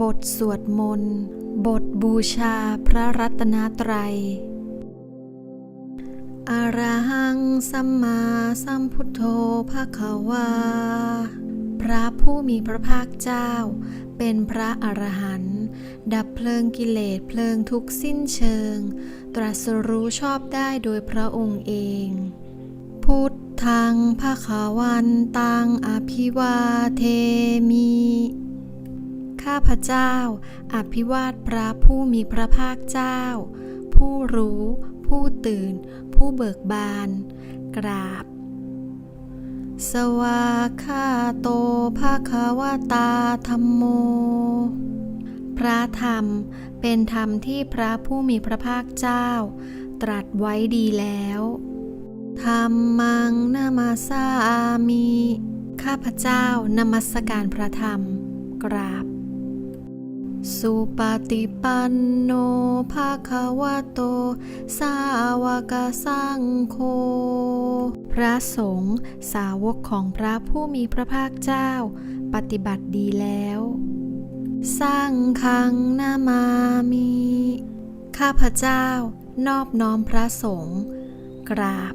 บทสวดมนต์ บทบูชาพระรัตนตรัยอะระหังสัมมาสัมพุทโธภะคะวา พระผู้มีพระภาคเจ้า เป็นพระอรหันต์ดับเพลิงกิเลสเพลิงทุกสิ้นเชิง ตรัสรู้ชอบได้โดยพระองค์เอง พุทธังภะคะวันตังอภิวาเทมิ ข้าพเจ้า อภิวาทพระผู้มีพระภาคเจ้า ผู้รู้ ผู้ตื่น ผู้เบิกบาน กราบ สวาคาโตภาคาวตาธรรมโม พระธรรมเป็นธรรมที่พระผู้มีพระภาคเจ้า ตรัสไว้ดีแล้วธรรมังนามาสามิข้าพเจ้านมัสการพระธรรม กราบ สุปฏิปันโนภาควโต สาวกสังโฆ พระสงฆ์สาวกของพระผู้มีพระภาคเจ้า ปฏิบัติดีแล้ว สร้างคังนามามิข้าพเจ้านอบน้อมพระสงฆ์กราบ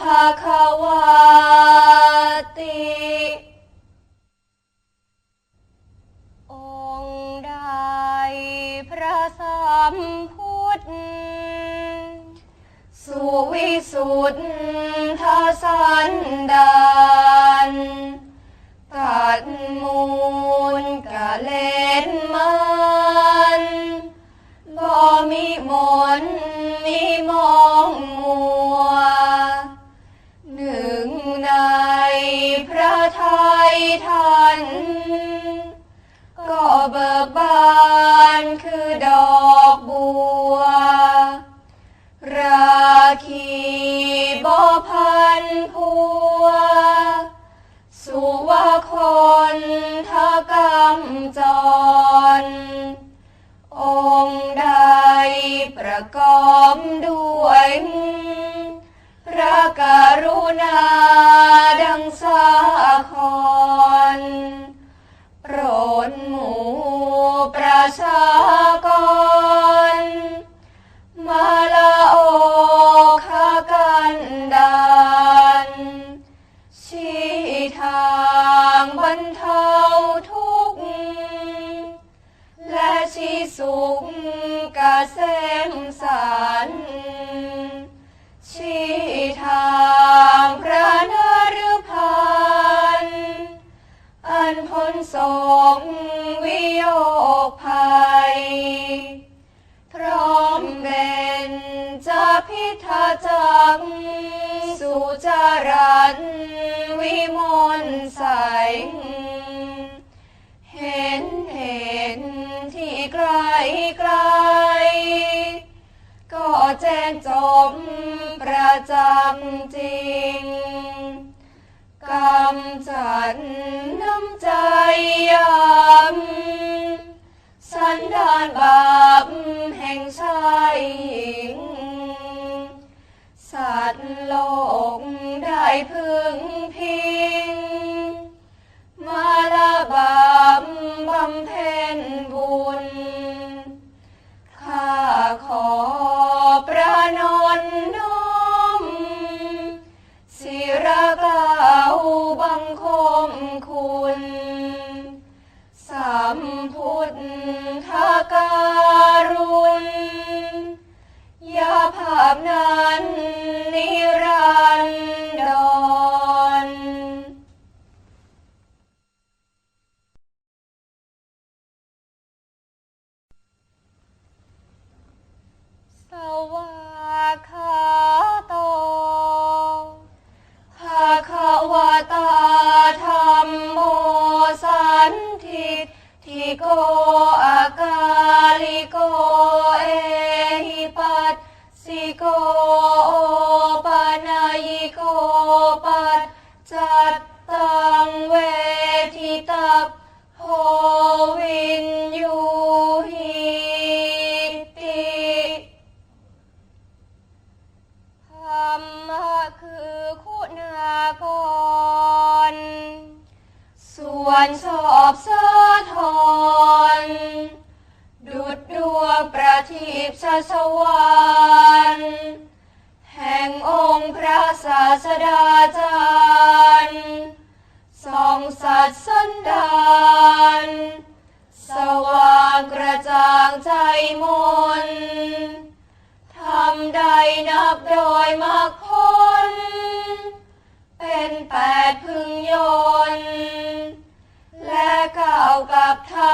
ภาควาติ องค์ใดพระสัมพุทธ สุวิสุทธสันดานตัดมูลกะเลนมันบ่มีมนต์มีมอ ทยท่านก็เบิกบานคือดอกบัว ราคีบ่พันพัว สุวาคนทกรรมจร องค์ใดประกอบด้วย กรุณาดังสาครโปรดหมู่ประชากร มาละโอคากันดานชี้ทางบรรเทาทุกข์ และชี้สุขกาเสมสาร ทางพระนรพันอันพ้นโศกวิโยคภัย พร้อมเป็นจะพิทาจักสุจารันวิมลใสเห็นเห็นที่ไกลไกล แจ้งจบประจักษ์จริงกำจัดน้ำใจยำสันดานบาปแห่งชายหญิง สัตว์โลกได้พึงพิง มาละบาปบำเพ็ญบุญข้า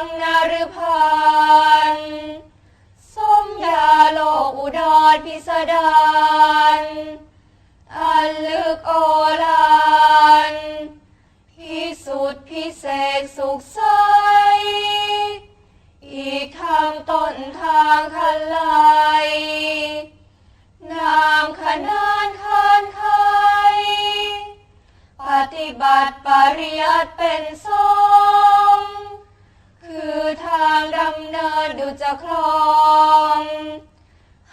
งนรพันสมยาโลกอุดรพิสดารอันลึกโอฬารพิสุทธิพิเศษสุขใส อีกทางต้นทางคันไลนามขนานคันไขปฏิบัติปริยัติเป็นสงฆ์ คือทางดำเนินดูจคลอง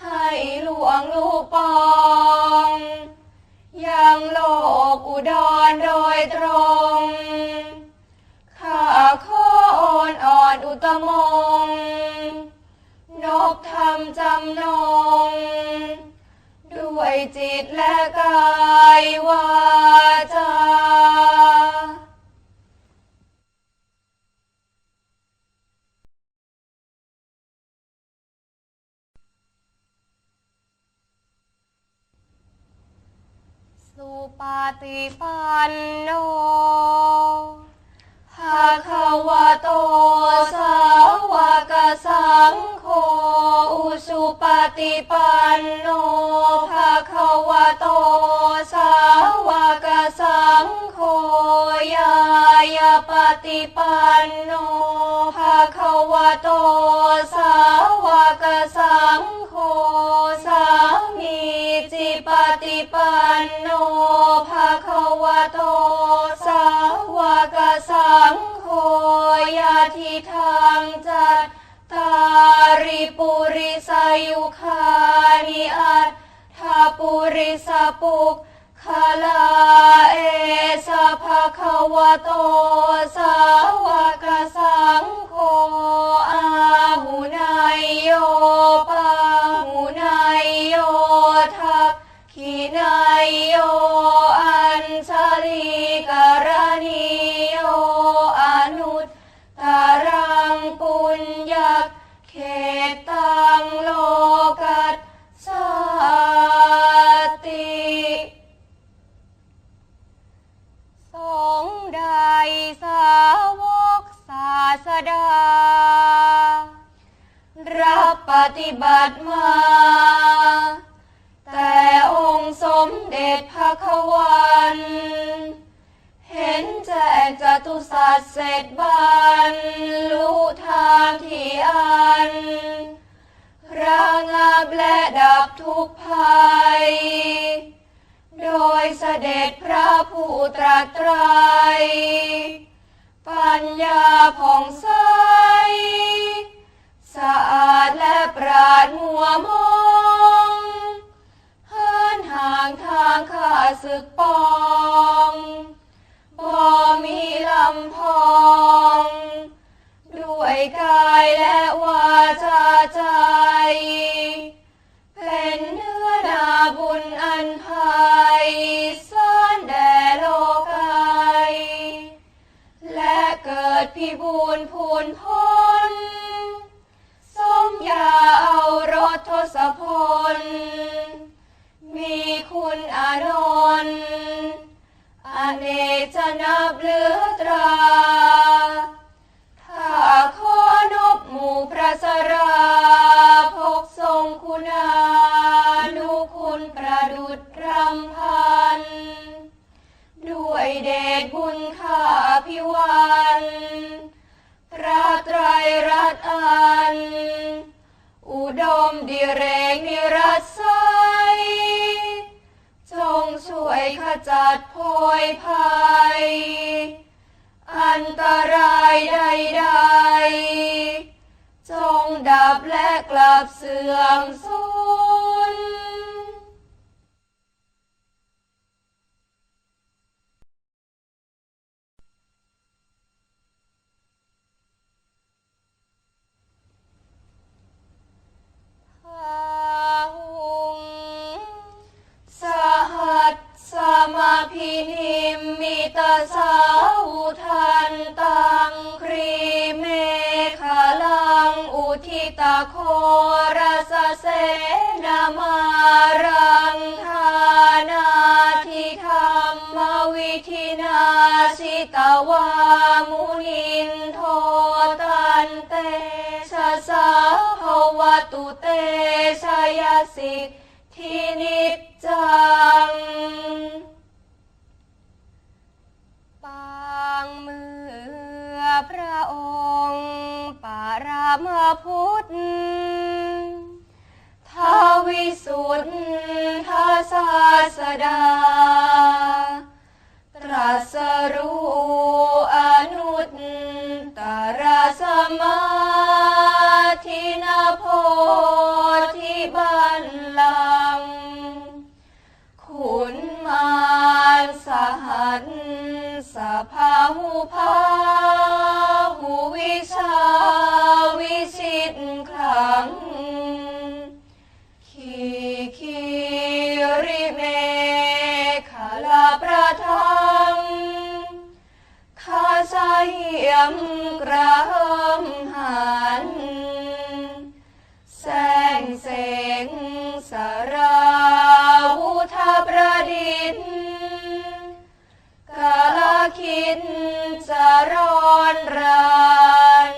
ให้หลวงลูกปอง ยังโลกอุดรโดยตรงข้าขออ่อนอ่อนอุตมงนบธรรมจำนง ด้วยจิตและกายวาจา สุป ฏิปันโนภะคะวะโตสาวกสังโฆอุสุปฏิปันโนภะคะวะโตสาวกสังโฆยายาปฏิปันโนภะคะวะโตสาวกสัง ปุริสปุกขลาเอสะภะคะวะโตสาวกสังโฆอาหุนายโยปาหุนายโยทักขินายโยอัญชลีกรณีโยอนุตตรังปุญญเขตตังโลกัส ฏิบัติมาแต่ ดพิบูลพูนพ้นสมยาเอารถทศพล มีคุณอานนท์อเนกจะนับเหลือตราถ้าขอนบหมู่พระสราพกทรงคุณานุคุณประดุจรำพ ด้วยเดชบุญข้าพิวันพระไตรรัตน์อัน อุดมดิเรกนิรัสไซจงช่วยขจัดโพยภัย อันตรายใดๆจงดับและกลับเสื่อมสูญ พา หุงสหัสสมาพินิมมิตาสาวุทันตังครีเมฆลังอุทิตาโครสเสนามา สิทธินิจจัง ปางเมื่อพระองค์ปารามาพุทธทวิสุทธาศาสดา ตรัสรู้อนุตตรสมาธินาโพธิบันลังขุนมารสหันสภาหุภาหุวิชาวิชิตครัง ร้อนรัน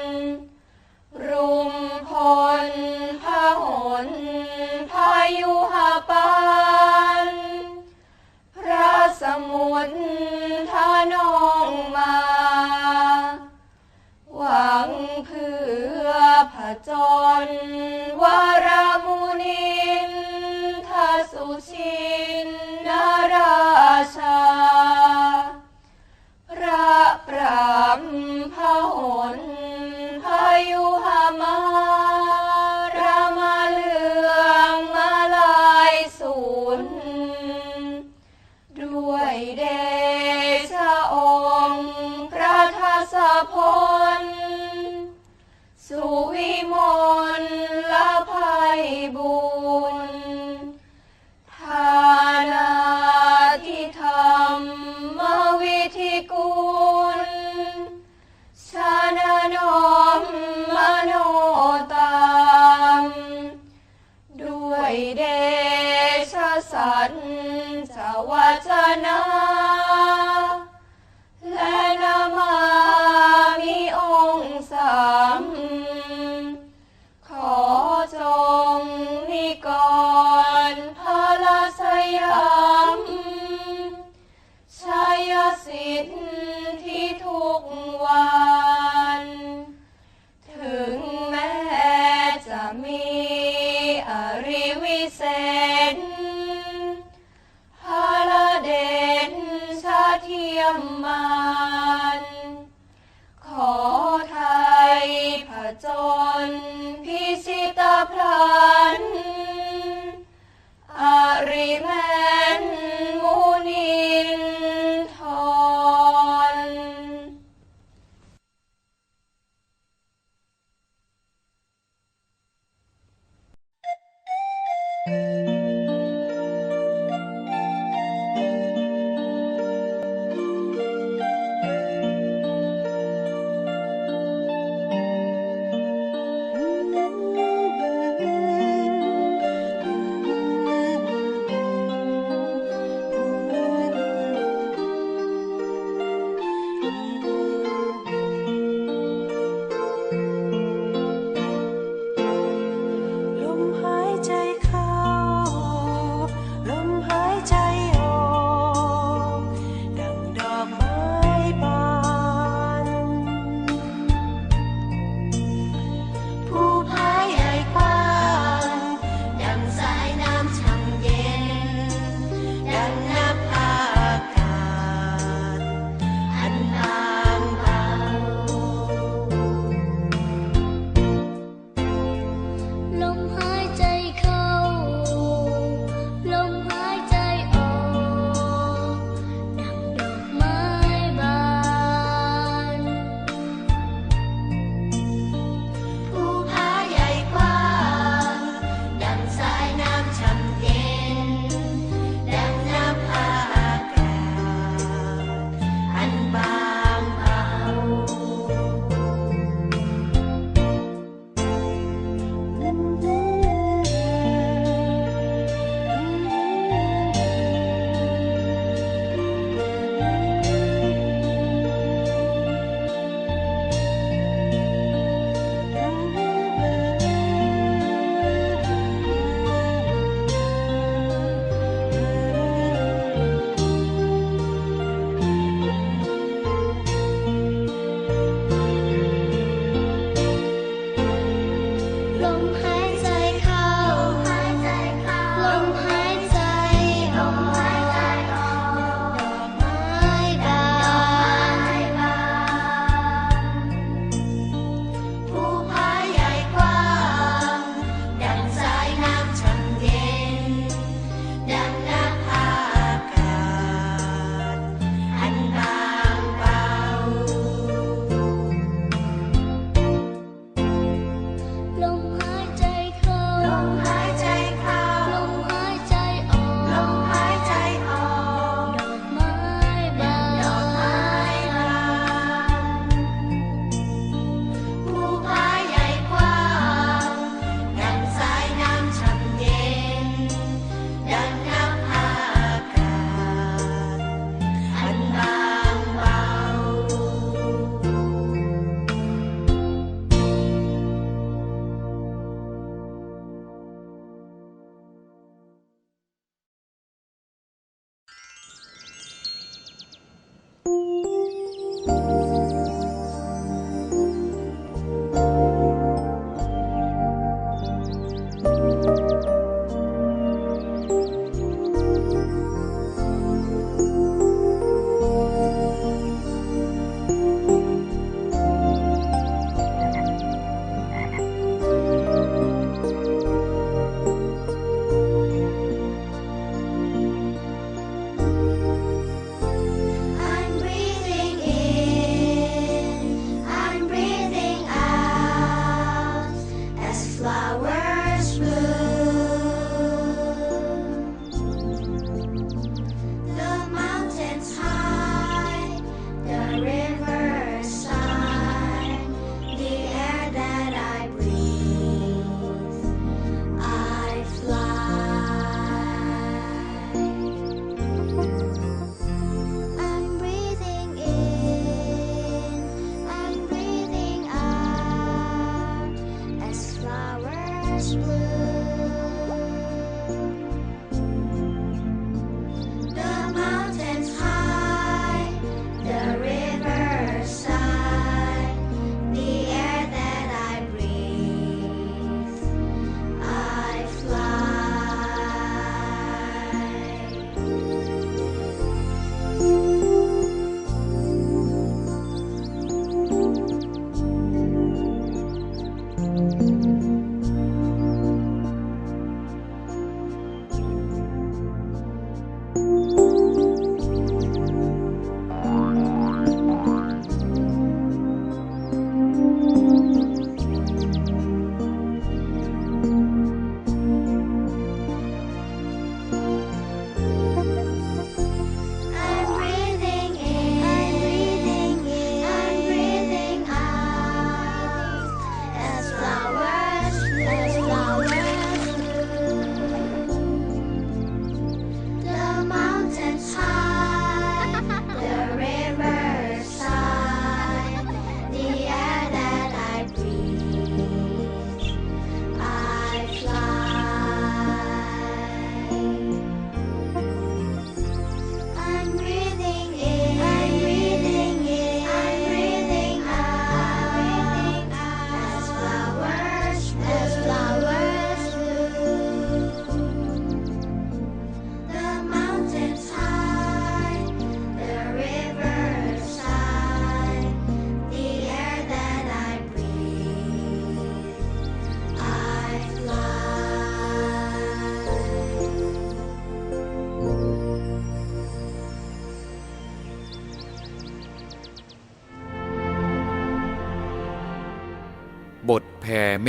รุมพลพหนพายุหาปัน พระสมุทรทานองมา หวังเพื่อผจญวารมุ ปรามพหนพายุหามารามาเลืองมาลายสูนด้วยเดชะองค์พระทัสพล สุวิมลละภัยบุญ วั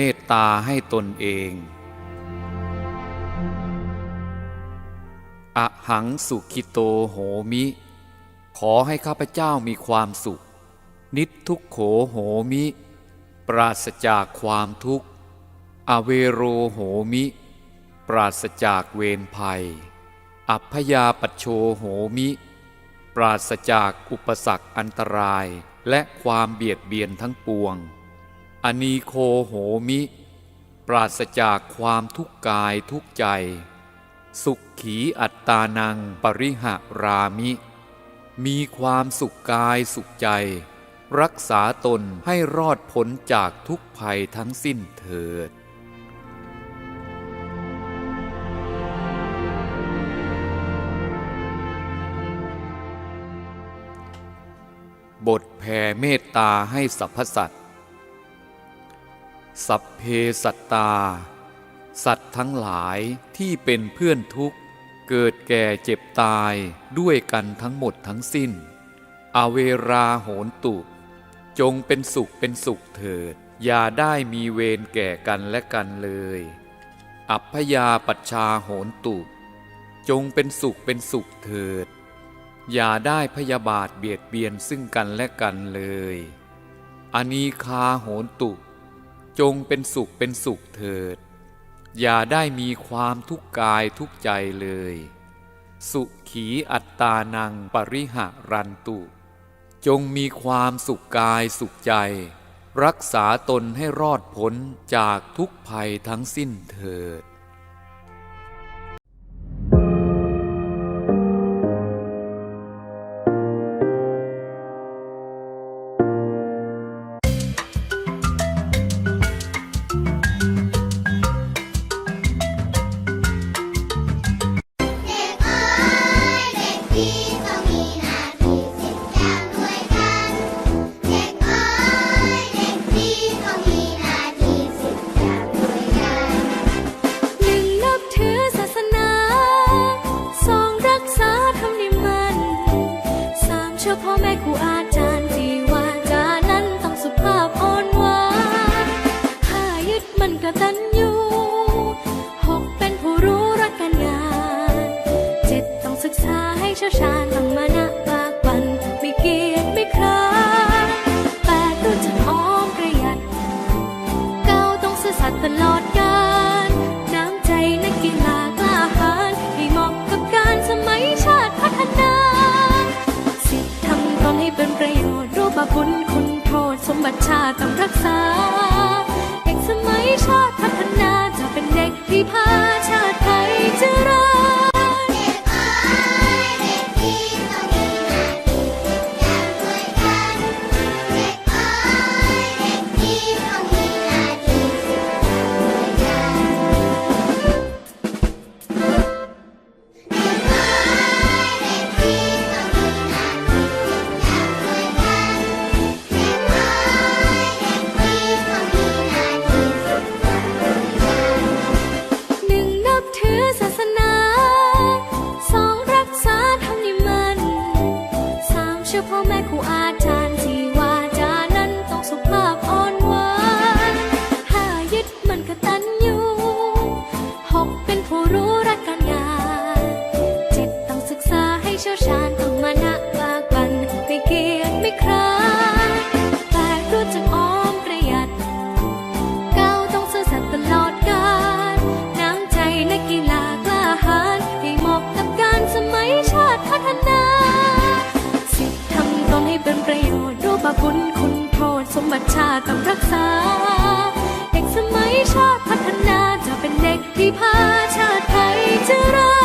เมตตาให้ตนเอง อหังสุขิโตโหมิ ขอให้ข้าพเจ้ามีความสุข นิทุกโขโหมิ ปราศจากความทุกข์ อเวโรโหมิ ปราศจากเวรภัย อัพพยาปัชโชโหมิ ปราศจากอุปสรรคอันตรายและความเบียดเบียนทั้งปวง อนีโคโหมิ ปราศจากความทุกข์กายทุกใจ สุขขีอัตตานังปริหะรามิ มีความสุขกายสุขใจ รักษาตนให้รอดพ้นจากทุกภัยทั้งสิ้นเถิดบทแผ่เมตตาให้สรรพสัตว สัพเพสัตตา สัตว์ทั้งหลายที่เป็นเพื่อนทุกข์ เกิดแก่เจ็บตายด้วยกันทั้งหมดทั้งสิ้น อเวราโหนตุจงเป็นสุขเป็นสุขเถิด อย่าได้มีเวรแก่กันและกันเลย อัพยาปัชชาโหนตุจงเป็นสุขเป็นสุขเถิด อย่าได้พยาบาทเบียดเบียนซึ่งกันและกันเลย อนีคาโหนตุ จงเป็นสุขเป็นสุขเถิด อย่าได้มีความทุกข์กายทุกใจเลย สุขีอัตตานังปริหะรันตุ จงมีความสุขกายสุขใจ รักษาตนให้รอดพ้นจากทุกภัยทั้งสิ้นเถิด ว่าบุญคุณโทษสมบัติชาติต้องรักษา เด็กสมัยชาติพัฒนาจะเป็นเด็กที่พาชาติไทยเจริญ